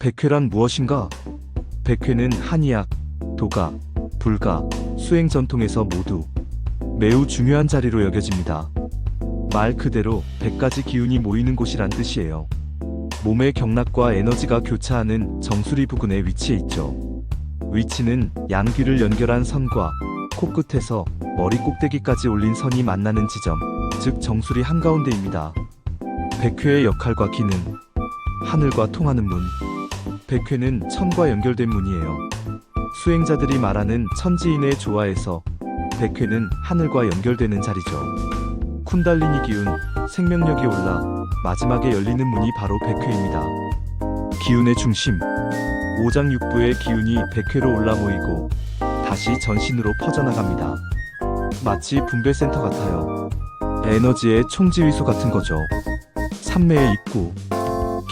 백회란 무엇인가? 백회는 한의학, 도가, 불가, 수행 전통에서 모두 매우 중요한 자리로 여겨집니다. 말 그대로 100가지 기운이 모이는 곳이란 뜻이에요. 몸의 경락과 에너지가 교차하는 정수리 부근에 위치해 있죠. 위치는 양귀를 연결한 선과 코끝에서 머리 꼭대기까지 올린 선이 만나는 지점, 즉 정수리 한가운데입니다. 백회의 역할과 기능, 하늘과 통하는 문. 백회는 천과 연결된 문이에요. 수행자들이 말하는 천지인의 조화에서 백회는 하늘과 연결되는 자리죠. 쿤달리니 기운, 생명력이 올라 마지막에 열리는 문이 바로 백회입니다. 기운의 중심, 오장육부의 기운이 백회로 올라 모이고 다시 전신으로 퍼져나갑니다. 마치 분배센터 같아요. 에너지의 총지휘소 같은 거죠. 산매의 입구,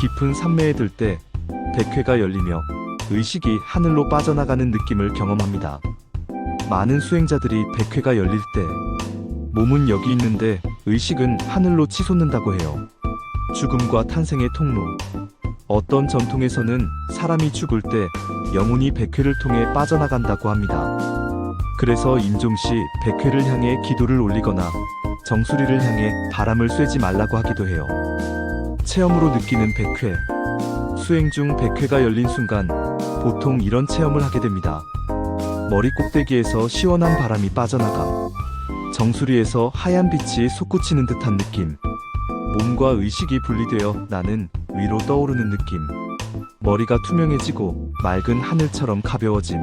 깊은 산매에 들 때 백회가 열리며 의식이 하늘로 빠져나가는 느낌을 경험합니다. 많은 수행자들이 백회가 열릴 때 몸은 여기 있는데 의식은 하늘로 치솟는다고 해요. 죽음과 탄생의 통로. 어떤 전통에서는 사람이 죽을 때 영혼이 백회를 통해 빠져나간다고 합니다. 그래서 임종시 백회를 향해 기도를 올리거나 정수리를 향해 바람을 쐬지 말라고 하기도 해요. 체험으로 느끼는 백회. 수행 중 백회가 열린 순간 보통 이런 체험을 하게 됩니다. 머리 꼭대기에서 시원한 바람이 빠져나감. 정수리에서 하얀 빛이 솟구치는 듯한 느낌. 몸과 의식이 분리되어 나는 위로 떠오르는 느낌. 머리가 투명해지고 맑은 하늘처럼 가벼워짐.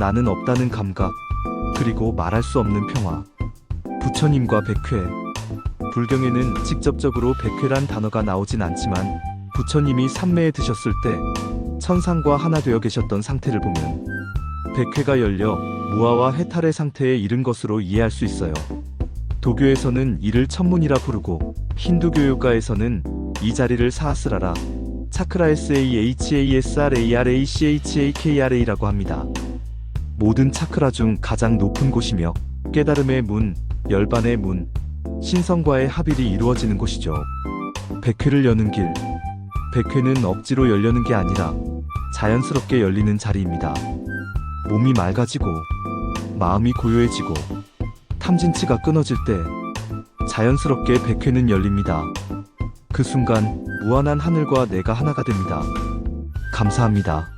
나는 없다는 감각. 그리고 말할 수 없는 평화. 부처님과 백회. 불경에는 직접적으로 백회란 단어가 나오진 않지만 부처님이 삼매에 드셨을 때 천상과 하나 되어 계셨던 상태를 보면 백회가 열려 무아와 해탈의 상태에 이른 것으로 이해할 수 있어요. 도교에서는 이를 천문이라 부르고 힌두교육가에서는 이 자리를 사하스라라 차크라 SAHASRARACHAKRA라고 합니다. 모든 차크라 중 가장 높은 곳이며 깨달음의 문, 열반의 문, 신성과의 합일이 이루어지는 곳이죠. 백회를 여는 길. 백회는 억지로 열려는 게 아니라 자연스럽게 열리는 자리입니다. 몸이 맑아지고 마음이 고요해지고 탐진치가 끊어질 때 자연스럽게 백회는 열립니다. 그 순간 무한한 하늘과 내가 하나가 됩니다. 감사합니다.